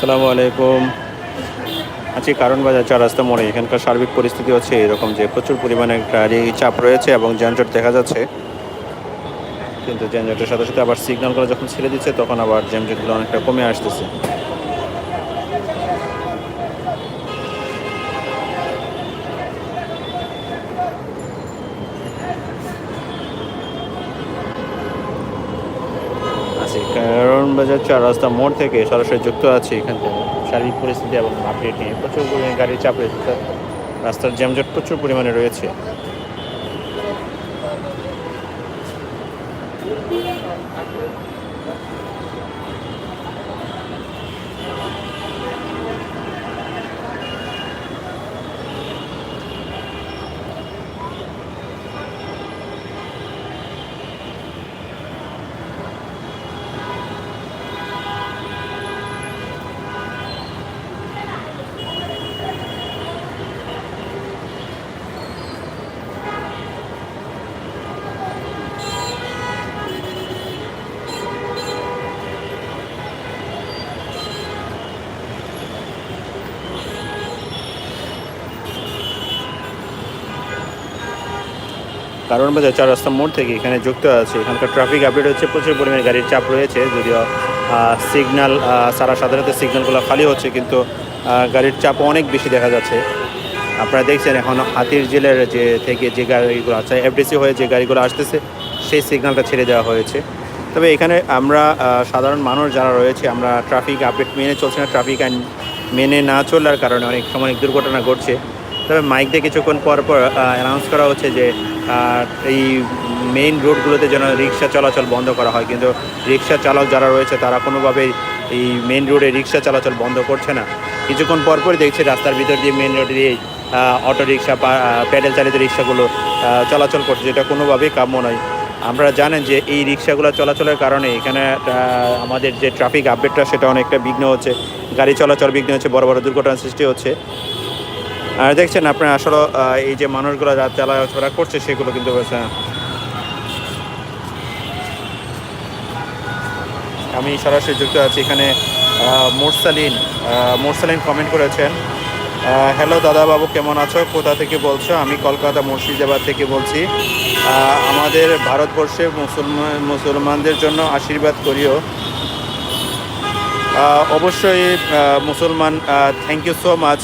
আসসালামু আলাইকুম। আজকে কারণ বাজার চার রাস্তা মোড়ে এখানকার সার্বিক পরিস্থিতি হচ্ছে এরকম যে প্রচুর পরিমাণে গাড়ি চাপ রয়েছে এবং যানজট দেখা যাচ্ছে। কিন্তু যানজটের সাথে সাথে আবার সিগন্যালগুলো যখন ছেড়ে দিচ্ছে, তখন আবার যানজটগুলো অনেকটা কমে আসতেছে। আছি। কারণ বাজার চার রাস্তা মোড় থেকে সরাসরি যুক্ত আছে এখান থেকে। শারীরিক পরিস্থিতি এবং আপডেট নিয়ে প্রচুর পরিমাণে গাড়ির চাপ রয়েছে। রাস্তার জ্যামজট প্রচুর পরিমাণে রয়েছে। কারণ বাজার চার রাস্তা মোড় থেকে এখানে যুক্ত আছে। এখানকার ট্রাফিক আপডেট হচ্ছে প্রচুর পরিমাণে গাড়ির চাপ রয়েছে যদিও সিগন্যাল সারা সাধারণত সিগন্যালগুলো খালি হচ্ছে কিন্তু গাড়ির চাপ অনেক বেশি দেখা যাচ্ছে। আপনারা দেখছেন এখন হাতির জেলের যে থেকে যে গাড়িগুলো আছে এফডিসি হয়ে যে গাড়িগুলো আসতেছে, সেই সিগন্যালটা ছেড়ে দেওয়া হয়েছে। তবে এখানে আমরা সাধারণ মানুষ যারা রয়েছে, আমরা ট্রাফিক আপডেট মেনে চলছে না ট্রাফিক আইন মেনে না চলার কারণে অনেক সময় দুর্ঘটনা ঘটছে। তবে মাইক দিয়ে কিছুক্ষণ পর পর অ্যানাউন্স করা হচ্ছে যে এই মেইন রোডগুলোতে যেন রিক্সা চলাচল বন্ধ করা হয়, কিন্তু রিক্সা চালক যারা রয়েছে তারা কোনোভাবেই এই মেইন রোডে রিক্সা চলাচল বন্ধ করছে না। কিছুক্ষণ পরপরই দেখছি রাস্তার ভিতর দিয়ে মেইন রোড দিয়ে অটো রিক্সা প্যাডেল চালিত রিক্সাগুলো চলাচল করছে, যেটা কোনোভাবেই কাম্য নয়। আপনারা জানেন যে এই রিক্সাগুলো চলাচলের কারণে এখানে আমাদের যে ট্রাফিক আপডেটটা সেটা অনেকটা বিঘ্ন হচ্ছে, গাড়ি চলাচল বিঘ্ন হচ্ছে, বড় বড় দুর্ঘটনার সৃষ্টি হচ্ছে। আর দেখছেন, আপনার আসলে এই যে মানুষগুলো যা চলাফেরা করছে, সেগুলো কিন্তু আমি সরাসরি যুক্ত আছি এখানে মোরসালিন মোরসালিন কমেন্ট করেছেন। হ্যালো দাদা বাবু কেমন আছো? কোথা থেকে বলছো? আমি কলকাতা মুর্শিদাবাদ থেকে বলছি। আমাদের ভারতবর্ষে মুসলমান, মুসলমানদের জন্য আশীর্বাদ করিও। অবশ্যই মুসলমান থ্যাংক ইউ সো মাচ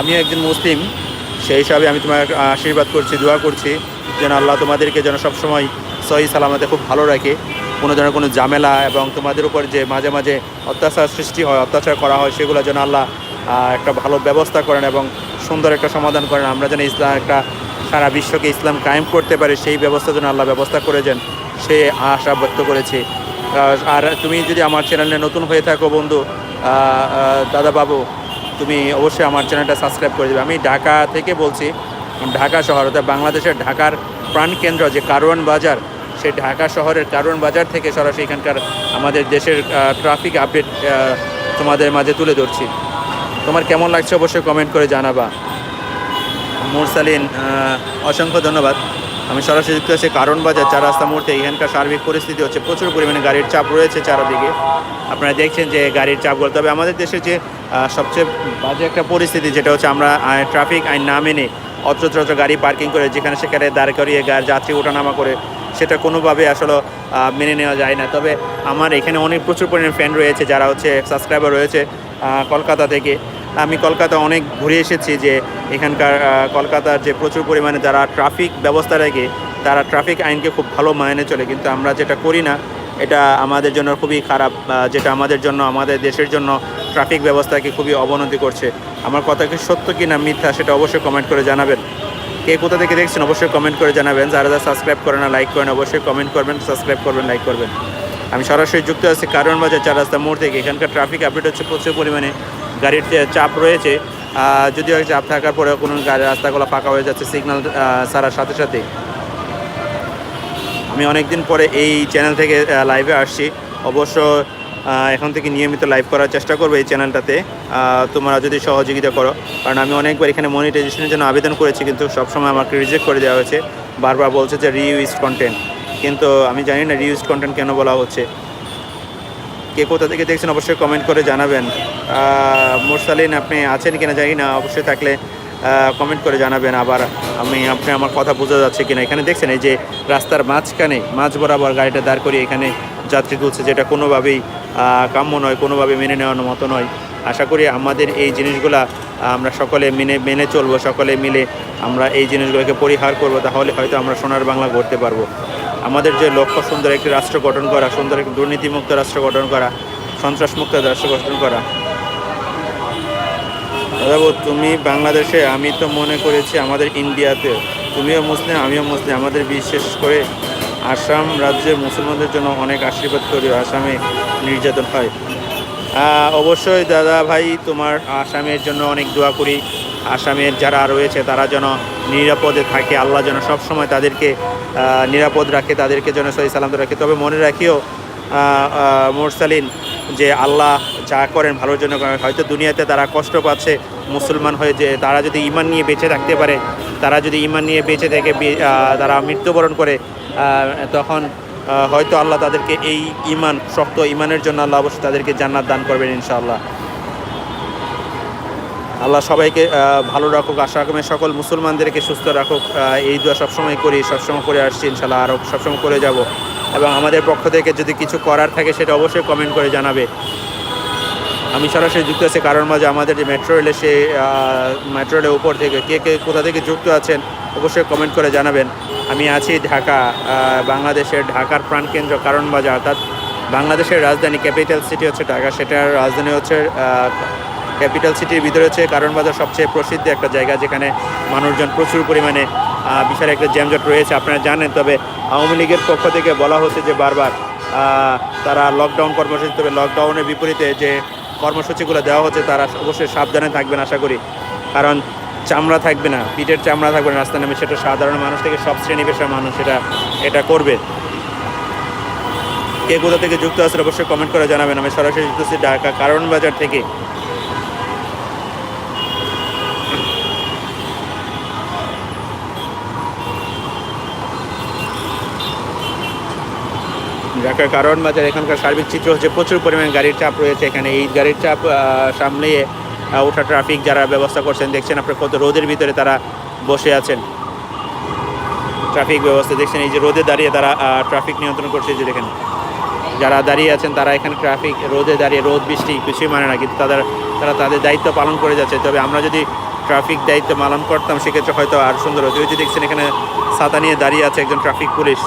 আমিও একজন মুসলিম, সেই হিসাবে আমি তোমার আশীর্বাদ করছি, দোয়া করছি যেন আল্লাহ তোমাদেরকে যেন সবসময় সহি সালামতে খুব ভালো রাখে, কোনো যেন কোনো ঝামেলা এবং তোমাদের উপর যে মাঝে মাঝে অত্যাচার সৃষ্টি হয়, অত্যাচার করা হয়, সেগুলো যেন আল্লাহ একটা ভালো ব্যবস্থা করেন এবং সুন্দর একটা সমাধান করেন। আমরা যেন ইসলাম একটা সারা বিশ্বকে ইসলাম কায়েম করতে পারি, সেই ব্যবস্থা যেন আল্লাহ ব্যবস্থা করে দেন, সে আশা ব্যক্ত করেছি। আর তুমি যদি আমার চ্যানেলে নতুন হয়ে থাকো বন্ধু দাদা বাবু তুমি অবশ্যই আমার চ্যানেলটা সাবস্ক্রাইব করে দেবে। আমি ঢাকা থেকে বলছি, ঢাকা শহর অর্থাৎ বাংলাদেশের ঢাকার প্রাণকেন্দ্র যে কারওয়ান বাজার, সেই ঢাকা শহরের কারওয়ান বাজার থেকে সরাসরি এখানকার আমাদের দেশের ট্রাফিক আপডেট তোমাদের মাঝে তুলে ধরছি। তোমার কেমন লাগছে অবশ্যই কমেন্ট করে জানাবা। মুরসালিন অসংখ্য ধন্যবাদ। আমি সরাসরি যুক্ত আছি কারণ বাজার, চার রাস্তা মুহূর্তে এখানকার সার্বিক পরিস্থিতি হচ্ছে প্রচুর পরিমাণে গাড়ির চাপ রয়েছে চারদিকে। আপনারা দেখছেন যে গাড়ির চাপগুলো, তবে আমাদের দেশে যে সবচেয়ে বাজে একটা পরিস্থিতি যেটা হচ্ছে আমরা ট্রাফিক আইন না মেনে অত্রত্র গাড়ি পার্কিং করে যেখানে সেখানে দাঁড় করিয়ে যাত্রী ওঠানামা করে সেটা কোনোভাবে আসলে মেনে নেওয়া যায় না। তবে আমার এখানে অনেক প্রচুর পরিমাণে ফ্যান রয়েছে, যারা হচ্ছে সাবস্ক্রাইবার রয়েছে কলকাতা থেকে। আমি কলকাতা অনেক ঘুরে এসেছি যে এখানকার কলকাতার যে প্রচুর পরিমাণে যারা ট্রাফিক ব্যবস্থা রাখে, তারা ট্রাফিক আইনকে খুব ভালো মায়নে চলে। কিন্তু আমরা যেটা করি না, এটা আমাদের জন্য খুবই খারাপ যেটা আমাদের জন্য, আমাদের দেশের জন্য ট্রাফিক ব্যবস্থাকে খুবই অবনতি করছে। আমার কথা কি সত্য কি না মিথ্যা, সেটা অবশ্যই কমেন্ট করে জানাবেন। কে কোথা থেকে দেখছেন, অবশ্যই কমেন্ট করে জানাবেন। যারা যারা সাবস্ক্রাইব করেন না লাইক করেন, অবশ্যই কমেন্ট করবেন সাবস্ক্রাইব করবেন লাইক করবেন। আমি সরাসরি যুক্ত আছি কারণ বাজার, চার রাস্তা মোড় থেকে। এখানকার ট্রাফিক আপডেট হচ্ছে প্রচুর পরিমাণে। গাড়ির চাপ রয়েছে যদিও চাপ থাকার পরেও কোনো গাড়ির রাস্তাগুলো ফাঁকা হয়ে যাচ্ছে সিগন্যাল সারার সাথে সাথে। আমি অনেক দিন পরে এই চ্যানেল থেকে লাইভে আসছি। অবশ্য এখন থেকে নিয়মিত লাইভ করার চেষ্টা করব এই চ্যানেলটাতে তোমরা যদি সহযোগিতা করো, কারণ আমি অনেকবার এখানে মনিটাইজেশনের জন্য আবেদন করেছি, কিন্তু সবসময় আমাকে রিজেক্ট করে দেওয়া হয়েছে। বারবার বলছে যে রিইউজ কন্টেন্ট কিন্তু আমি জানি না রিউজ কন্টেন্ট কেন বলা হচ্ছে। কে কোথা থেকে দেখছেন অবশ্যই কমেন্ট করে জানাবেন। মুরসালিন, আপনি আছেন কিনা জানি না, অবশ্যই থাকলে কমেন্ট করে জানাবেন। আবার আমি, আপনি আমার কথা বোঝা যাচ্ছে কিনা। এখানে দেখছেন এই যে রাস্তার মাঝখানে, মাঝ বরাবর গাড়িটা দাঁড় করিয়ে এখানে যাত্রী তুলছে, যেটা কোনোভাবেই কাম্য নয়, কোনোভাবে মেনে নেওয়ার মতো নয়। আশা করি আমাদের এই জিনিসগুলা, আমরা সকলে মেনে মেনে চলবো, সকলে মিলে আমরা এই জিনিসগুলোকে পরিহার করব, তাহলে হয়তো আমরা সোনার বাংলা গড়তে পারব। আমাদের যে লক্ষ্য, সুন্দর একটি রাষ্ট্র গঠন করা, সুন্দর একটি দুর্নীতিমুক্ত রাষ্ট্র গঠন করা, সন্ত্রাসমুক্ত রাষ্ট্র গঠন করা। দাদাবু, তুমি বাংলাদেশে, আমি তো মনে করেছি আমাদের ইন্ডিয়াতে, তুমিও মুসলিম, আমিও মুসলিম। আমাদের বিশেষ করে আসাম রাজ্যের মুসলমানদের জন্য অনেক আশীর্বাদ করি, আসামে নির্যাতন হয়। অবশ্যই দাদা ভাই, তোমার আসামের জন্য অনেক দোয়া করি। আসামের যারা রয়েছে, তারা যেন নিরাপদে থাকে। আল্লাহ যেন সবসময় তাদেরকে নিরাপদ রাখে, তাদেরকে যেন সহি সালামত রাখে। তবে মনে রাখিও মোরসালিন, যে আল্লাহ যা করেন ভালোর জন্য করেন। হয়তো দুনিয়াতে তারা কষ্ট পাচ্ছে মুসলমান হয়ে যে তারা যদি ইমান নিয়ে বেঁচে থাকতে পারে, তারা যদি ইমান নিয়ে বেঁচে থেকে তারা মৃত্যুবরণ করে তখন হয়তো আল্লাহ তাদেরকে এই ইমান শক্ত ইমানের জন্য আল্লাহ অবশ্যই তাদেরকে জান্নাত দান করবেন ইনশাআল্লাহ। আল্লাহ সবাইকে ভালো রাখুক, আশা রকমের সকল মুসলমানদেরকে সুস্থ রাখুক। এই দোয়া সবসময় করি, সবসময় করে আসছি ইনশাল্লাহ আরও সবসময় করে যাব। এবং আমাদের পক্ষ থেকে যদি কিছু করার থাকে, সেটা অবশ্যই কমেন্ট করে জানাবে। আমি সরাসরি যুক্ত আছি কারণ মাঝে, আমাদের যে মেট্রো রেলে সে মেট্রো রেলের উপর থেকে কে কে, কোথা থেকে যুক্ত আছেন, অবশ্যই কমেন্ট করে জানাবেন। আমি আছি ঢাকা বাংলাদেশের ঢাকার প্রাণকেন্দ্র কারণ বাজার, অর্থাৎ বাংলাদেশের রাজধানী ক্যাপিটাল সিটি হচ্ছে ঢাকা। সেটার রাজধানী হচ্ছে ক্যাপিটাল সিটির ভিতরে হচ্ছে কারণ বাজার সবচেয়ে প্রসিদ্ধ একটা জায়গা যেখানে মানুষজন প্রচুর পরিমাণে বিশাল একটা জ্যামজট রয়েছে। আপনারা জানেন, তবে আওয়ামী লীগের পক্ষ থেকে বলা হচ্ছে যে বারবার তারা লকডাউন কর্মসূচি, তবে লকডাউনের বিপরীতে যে কর্মসূচিগুলো দেওয়া হচ্ছে, তারা অবশ্যই সাবধানে থাকবেন আশা করি। কারণ চামড়া থাকবে না, পিঠের চামড়া থাকবে না রাস্তা নামে সেটা সাধারণ মানুষ থেকে, সব শ্রেণি পেশার মানুষ এটা এটা করবে। কে কোথা থেকে যুক্ত আছেন অবশ্যই কমেন্ট করে জানাবেন। আমি সরাসরি যুক্ত আছি ঢাকা কারণ বাজার থেকে। ঢাকার কারণ বাজার, এখানকার সার্বিক চিত্র হচ্ছে প্রচুর পরিমাণ গাড়ির চাপ রয়েছে এখানে। এই গাড়ির চাপ সামলিয়ে ওঠা ট্রাফিক যারা ব্যবস্থা করছেন, দেখছেন আপনার কত রোদের ভিতরে তারা বসে আছেন। ট্রাফিক ব্যবস্থা দেখছেন, এই যে রোদে দাঁড়িয়ে তারা ট্রাফিক নিয়ন্ত্রণ করছে যে দেখেন। যারা দাঁড়িয়ে আছেন, তারা এখানে ট্রাফিক রোদে দাঁড়িয়ে, রোদ, বৃষ্টি কিছুই মানে না, কিন্তু তাদের, তারা তাদের দায়িত্ব পালন করে যাচ্ছে। তবে আমরা যদি ট্রাফিক দায়িত্ব পালন করতাম, সেক্ষেত্রে হয়তো আর সুন্দর হতো। ওই যে দেখছেন, এখানে ছাতা নিয়ে দাঁড়িয়ে আছে একজন ট্রাফিক পুলিশ।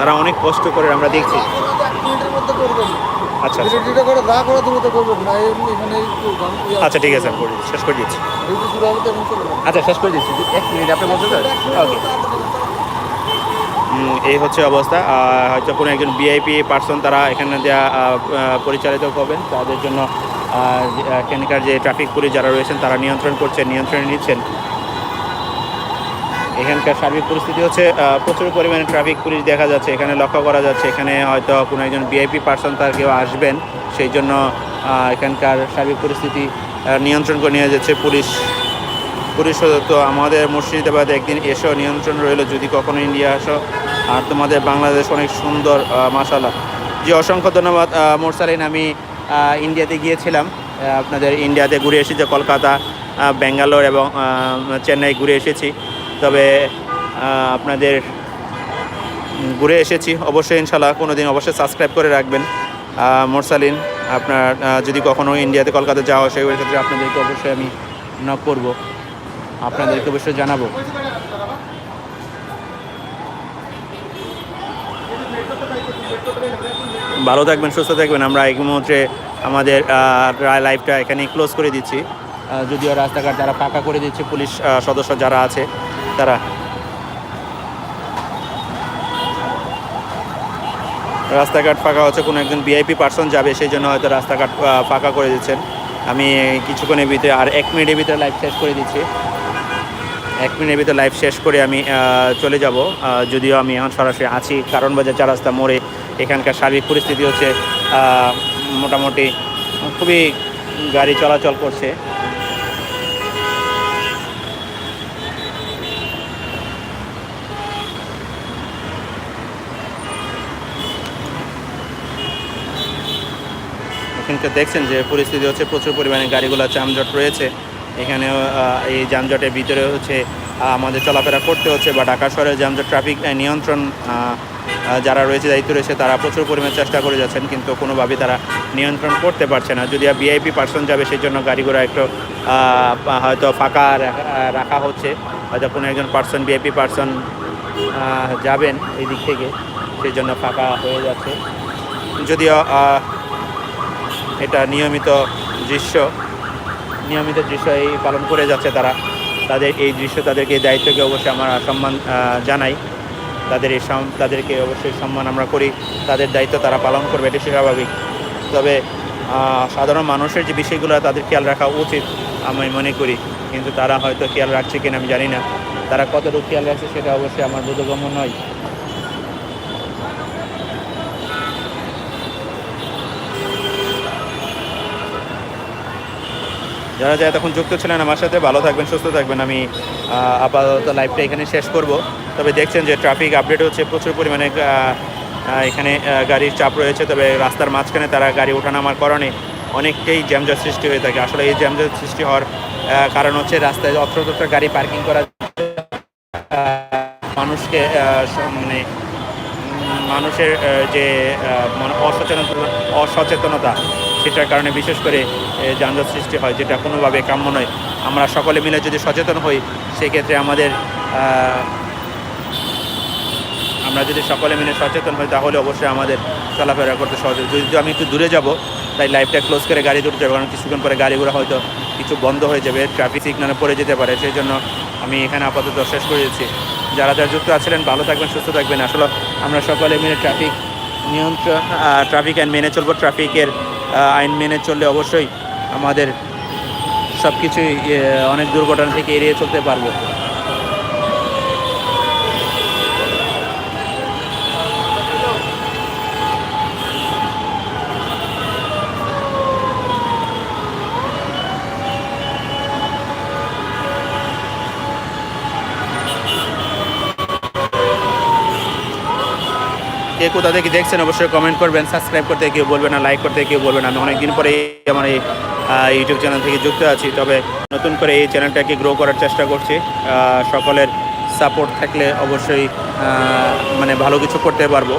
তারা অনেক কষ্ট করে আমরা দেখছি। আচ্ছা আচ্ছা। আচ্ছা ঠিক আছে শেষ করে দিচ্ছি। আচ্ছা শেষ করে দিচ্ছি। এক মিনিট, আপনি বলতে ওকে। এই হচ্ছে অবস্থা। হয়তো কোনো একজন ভিআইপি পার্সন তারা এখানে দেওয়া পরিচালিত করবেন তাদের জন্য এখানকার যে ট্রাফিক পুলিশ যারা রয়েছেন, তারা নিয়ন্ত্রণ করছেন, নিয়ন্ত্রণে নিচ্ছেন। এখানকার সার্বিক পরিস্থিতি হচ্ছে প্রচুর পরিমাণে ট্রাফিক পুলিশ দেখা যাচ্ছে, এখানে লক্ষ্য করা যাচ্ছে, এখানে হয়তো কোনো একজন ভিআইপি পার্সন তার কেউ আসবেন, সেই জন্য এখানকার সার্বিক পরিস্থিতি নিয়ন্ত্রণ করে নিয়ে যাচ্ছে পুলিশ। পুলিশ তো আমাদের মুর্শিদাবাদে একদিন এসো নিয়ন্ত্রণ রইল, যদি কখনো ইন্ডিয়া আসো, আর তোমাদের বাংলাদেশ অনেক সুন্দর মাসালা জি, অসংখ্য ধন্যবাদ মোরসালিন আমি ইন্ডিয়াতে গিয়েছিলাম আপনাদের ইন্ডিয়াতে ঘুরে এসেছি কলকাতা ব্যাঙ্গালোর এবং চেন্নাই ঘুরে এসেছি। তবে আপনাদের ঘুরে এসেছি। অবশ্যই ইনশাল্লাহ কোনো দিন অবশ্যই সাবস্ক্রাইব করে রাখবেন। মোরসালিন, আপনার যদি কখনো ইন্ডিয়াতে কলকাতা যাওয়া হয়, সেই ক্ষেত্রে আপনাদেরকে অবশ্যই আমি নক করব। আপনাদেরকে অবশ্যই জানাব। ভালো থাকবেন, সুস্থ থাকবেন। আমরা এই মুহূর্তে আমাদের লাইফটা এখানে ক্লোজ করে দিচ্ছি। যদিও রাস্তাঘাট যারা পাকা করে দিচ্ছে, পুলিশ সদস্য যারা আছে তারা। রাস্তাঘাট ফাঁকা হচ্ছে, কোনো একজন ভিআইপি পার্সন যাবে, সেই জন্য হয়তো রাস্তাঘাট ফাঁকা করে দিচ্ছেন। আমি কিছুক্ষণের ভিতরে, আর এক মিনিটের ভিতরে লাইভ শেষ করে দিচ্ছি। এক মিনিটের ভিতরে লাইভ শেষ করে আমি চলে যাব। যদিও আমি এখন সরাসরি আছি, কারণ বাজার চার রাস্তা মোড়ে। এখানকার সার্বিক পরিস্থিতি হচ্ছে মোটামুটি খুবই গাড়ি চলাচল করছে। এখানকার দেখছেন যে পরিস্থিতি হচ্ছে প্রচুর পরিমাণে গাড়িগুলো যানজট রয়েছে। এখানেও আহ, এই যানজটের ভিতরে হচ্ছে আমাদের চলাফেরা করতে হচ্ছে বা ঢাকা শহরের যানজট ট্রাফিক নিয়ন্ত্রণ যারা রয়েছে দায়িত্ব রয়েছে তারা প্রচুর পরিমাণে চেষ্টা করে যাচ্ছেন কিন্তু কোনোভাবেই তারা নিয়ন্ত্রণ করতে পারছে না। যদি ভিআইপি পার্সন যাবে সেই জন্য গাড়িগুলো একটু হয়তো ফাঁকা রাখা- হচ্ছে। হয়তো কোনো একজন পার্সন ভিআইপি পার্সন যাবেন এই দিক থেকে সেই জন্য ফাঁকা হয়ে যাচ্ছে। যদিও এটা নিয়মিত দৃশ্য। নিয়মিত দৃশ্য এই পালন করে যাচ্ছে তারা। তাদের এই দৃশ্য তাদেরকে এই দায়িত্বকে অবশ্যই আমরা সম্মান জানাই। তাদের এই তাদেরকে অবশ্যই সম্মান আমরা করি। তাদের দায়িত্ব তারা পালন করবে, এটি স্বাভাবিক। তবে সাধারণ মানুষের যে বিষয়গুলো তাদের খেয়াল রাখা উচিত, আমি মনে করি। কিন্তু তারা হয়তো খেয়াল রাখছে কিনা আমি জানি না। তারা কতটুকু খেয়াল রাখছে সেটা অবশ্যই আমার বোধগম্য নয়। যারা যারা তখন যুক্ত ছিলেন আমার সাথে, ভালো থাকবেন, সুস্থ থাকবেন। আমি আপাতত লাইভটা এখানে শেষ করব। তবে দেখছেন যে ট্রাফিক আপডেট হচ্ছে, প্রচুর পরিমাণে এখানে গাড়ির চাপ রয়েছে। তবে রাস্তার মাঝখানে তারা গাড়ি ওঠানামার কারণে অনেকটাই জ্যামজট সৃষ্টি হয়ে থাকে। আসলে এই জ্যামজট সৃষ্টি হওয়ার কারণ হচ্ছে রাস্তায় অত্রতত্র গাড়ি পার্কিং করা মানুষকে মানে মানুষের যে মানে অসচেতনতা অসচেতনতা সেটার কারণে বিশেষ করে যানজট সৃষ্টি হয়, যেটা কোনোভাবে কাম্য নয়। আমরা সকলে মিলে যদি সচেতন হই, সেক্ষেত্রে আমাদের আমরা যদি সকলে মিলে সচেতন হই, তাহলে অবশ্যই আমাদের চলাফেরা করতে সহজ যদি আমি একটু দূরে যাব, তাই লাইফটা ক্লোজ করে গাড়ি দূরে যাব, কারণ কিছুক্ষণ পরে গাড়িগুলো হয়তো কিছু বন্ধ হয়ে যাবে ট্রাফিক সিগনালে পড়ে যেতে পারে, সেই জন্য আমি এখানে আপাতত শেষ করে দিচ্ছি। যারা যারা যুক্ত আছিলেন, ভালো থাকবেন, সুস্থ থাকবেন। আসলে আমরা সকলে মিলে ট্রাফিক নিয়ন্ত্রণ ট্রাফিক আইন মেনে চলবো। ট্রাফিকের আইন মেনে চললে অবশ্যই আমাদের সব কিছুই অনেক দুর্ঘটনা থেকে এড়িয়ে চলতে পারব। কে কোথা থেকে দেখছেন অবশ্যই কমেন্ট করবেন সাবস্ক্রাইব করতে কেউ বলবেন না লাইক করতে কেউ বলবেন। আমি অনেকদিন পরে আমার এই ইউটিউব চ্যানেল থেকে যুক্ত আছি, তবে নতুন করে এই চ্যানেলটাকে গ্রো করার চেষ্টা করছি। সকলের সাপোর্ট থাকলে অবশ্যই মানে ভালো কিছু করতে পারব।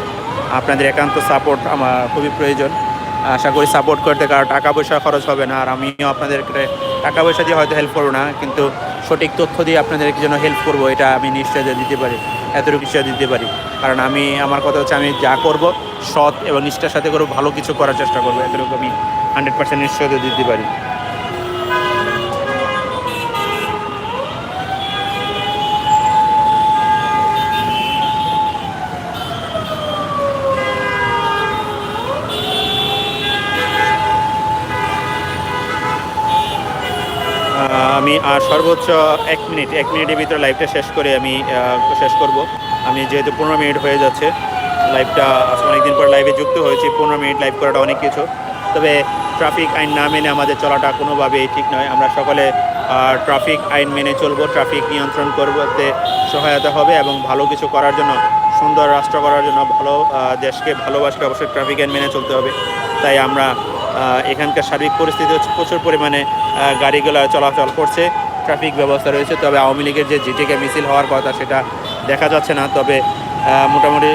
আপনাদের একান্ত সাপোর্ট আমার খুবই প্রয়োজন। আশা করি সাপোর্ট করতে কারও টাকা পয়সা খরচ হবে না, আর আমিও আপনাদেরকে টাকা পয়সা দিয়ে হয়তো হেল্প করব না, কিন্তু সঠিক তথ্য দিয়ে আপনাদেরকে যেন হেল্প করব, এটা আমি নিশ্চয় দিতে পারি, এতটুকু নিশ্চয় দিতে পারি। কারণ আমি, আমার কথা হচ্ছে আমি যা করব, সৎ এবং নিষ্ঠার সাথে করব ভালো কিছু করার চেষ্টা করব, এতটুকু আমি হান্ড্রেড পার্সেন্ট নিশ্চয়তা দিতে পারি। আমি আর সর্বোচ্চ এক মিনিট, এক মিনিটের ভিতরে লাইভটা শেষ করে আমি শেষ করব। আমি যেহেতু পনেরো মিনিট হয়ে যাচ্ছে লাইভটা আসলে অনেকদিন পর লাইভে যুক্ত হয়েছি, পনেরো মিনিট লাইভ করাটা অনেক কিছু। তবে ট্রাফিক আইন না মেনে আমাদের চলাটা কোনোভাবেই ঠিক নয়। আমরা সকলে ট্রাফিক আইন মেনে চলবো ট্রাফিক নিয়ন্ত্রণ করতে সহায়তা হবে এবং ভালো কিছু করার জন্য, সুন্দর রাষ্ট্র করার জন্য ভালো দেশকে ভালোবাসলে অবশ্যই ট্রাফিক আইন মেনে চলতে হবে। তাই আমরা এখানকার সার্বিক পরিস্থিতি হচ্ছে প্রচুর পরিমাণে গাড়িগুলো চলাচল করছে, ট্রাফিক ব্যবস্থা রয়েছে, তবে আওয়ামী লীগের যে জিটিকে মিছিল হওয়ার কথা সেটা দেখা যাচ্ছে না। তবে মোটামুটি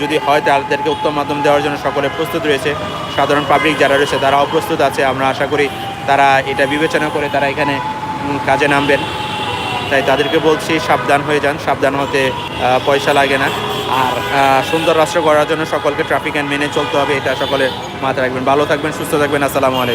যদি হয় তাদেরকে উত্তম মাধ্যম দেওয়ার জন্য সকলে প্রস্তুত রয়েছে। সাধারণ পাবলিক যারা রয়েছে তারাও প্রস্তুত আছে। আমরা আশা করি তারা এটা বিবেচনা করে তারা এখানে কাজে নামবেন। তাই তাদেরকে বলছি, সাবধান হয়ে যান। সাবধান হতে পয়সা লাগে না। আর সুন্দর রাষ্ট্র গড়ার জন্য সকলকে ট্রাফিক আইন মেনে চলতে হবে, এটা সকলে মাথায় রাখবেন। ভালো থাকবেন, সুস্থ থাকবেন, আসসালামু আলাইকুম।